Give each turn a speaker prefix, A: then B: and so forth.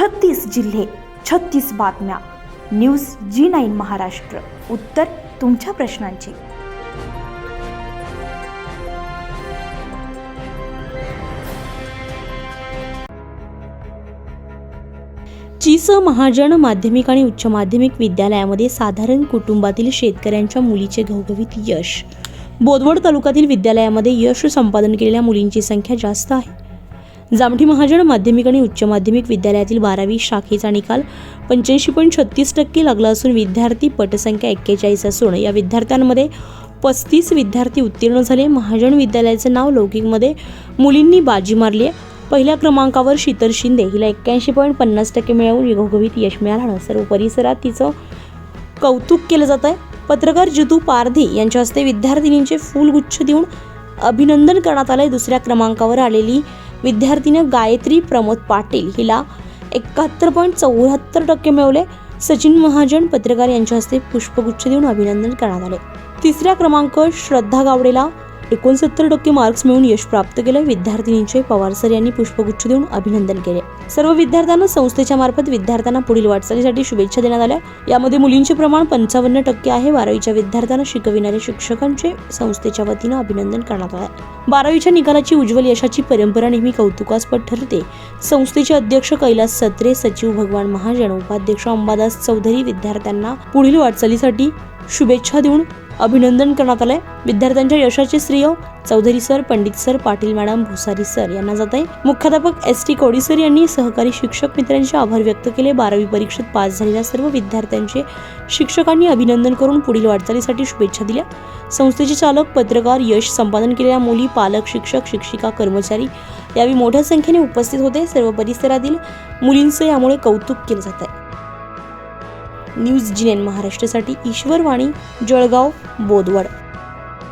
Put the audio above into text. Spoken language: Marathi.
A: छत्तीस जिल्हे छत्तीस बातम्या. News G nine Maharashtra. उत्तर तुमच्या प्रश्नांची.
B: चिस महाजन माध्यमिक आणि उच्च माध्यमिक विद्यालयामध्ये साधारण कुटुंबातील शेतकऱ्यांच्या मुलीचे घवघवीत यश. बोदवड तालुक्यातील विद्यालयामध्ये यश संपादन केलेल्या मुलींची संख्या जास्त आहे. जामठी महाजन माध्यमिक आणि उच्च माध्यमिक विद्यालयातील बारावी शाखेचा निकाल पंच्याऐंशी पॉईंट छत्तीस टक्के लागला असून विद्यार्थी पटसंख्या एक्केचाळीस असून या विद्यार्थ्यांमध्ये पस्तीस विद्यार्थी उत्तीर्ण झाले. महाजन विद्यालयाचं नाव लौकिकमध्ये मुलींनी बाजी मारली आहे. पहिल्या क्रमांकावर शीतल शिंदे. हिला एक्क्याऐंशी पॉईंट पन्नास टक्के मिळवून घवघवीत यश मिळालं. सर्व परिसरात तिचं कौतुक केलं जात आहे. पत्रकार जितू पारधी यांच्या हस्ते विद्यार्थिनींचे फुलगुच्छ देऊन अभिनंदन करण्यात आलंय. दुसऱ्या क्रमांकावर आलेली विद्यार्थिनी गायत्री प्रमोद पाटील हिला एकाहत्तर पॉईंट चौऱ्याहत्तर टक्के मिळवले. सचिन महाजन पत्रकार यांच्या हस्ते पुष्पगुच्छ देऊन अभिनंदन करण्यात आले. तिसऱ्या क्रमांक श्रद्धा गावडेला एकोणसत्तर टक्के मार्क्स मिळून यश प्राप्त केलं विद्यार्थिनींचे पवार सर यांनी पुष्पगुच्छ देऊन अभिनंदन केले. सर्व विद्यार्थ्यांना संस्थेच्या मार्फत विद्यार्थ्यांना पुढील वाटचालीसाठी शुभेच्छा देण्यात आल्या. यामध्ये मुलींचे प्रमाण पंचावन्न टक्के आहे. बारावीच्या विद्यार्थ्यांना शिकविणाऱ्या शिक्षकांचे संस्थेच्या वतीनं अभिनंदन करण्यात आलं बारावीच्या निकालाची उज्ज्वल यशाची परंपरा नेहमी कौतुकास्पद ठरते. संस्थेचे अध्यक्ष कैलास सत्रे सचिव भगवान महाजन उपाध्यक्ष अंबादास चौधरी विद्यार्थ्यांना पुढील वाटचालीसाठी शुभेच्छा देऊन अभिनंदन करण्यात आलंय. विद्यार्थ्यांच्या यशाचे श्रेय Chaudhari sir Pandit sir Patil madam Bhusari sir यांना जात आहे. मुख्याध्यापक एस टी कोडीसर यांनी सहकारी शिक्षक मित्रांचे आभार व्यक्त केले. बारावी परीक्षेत पास झालेल्या सर्व विद्यार्थ्यांचे शिक्षकांनी अभिनंदन करून पुढील वाटचालीसाठी शुभेच्छा दिल्या. संस्थेचे चालक पत्रकार यश संपादन केलेल्या मुली पालक शिक्षक शिक्षिका कर्मचारी यावेळी मोठ्या संख्येने उपस्थित होते. सर्व परिसरातील मुलींचं यामुळे कौतुक केलं जात आहे. न्यूज जिनेन महाराष्ट्रासाठी ईश्वरवाणी जळगाव बोदवड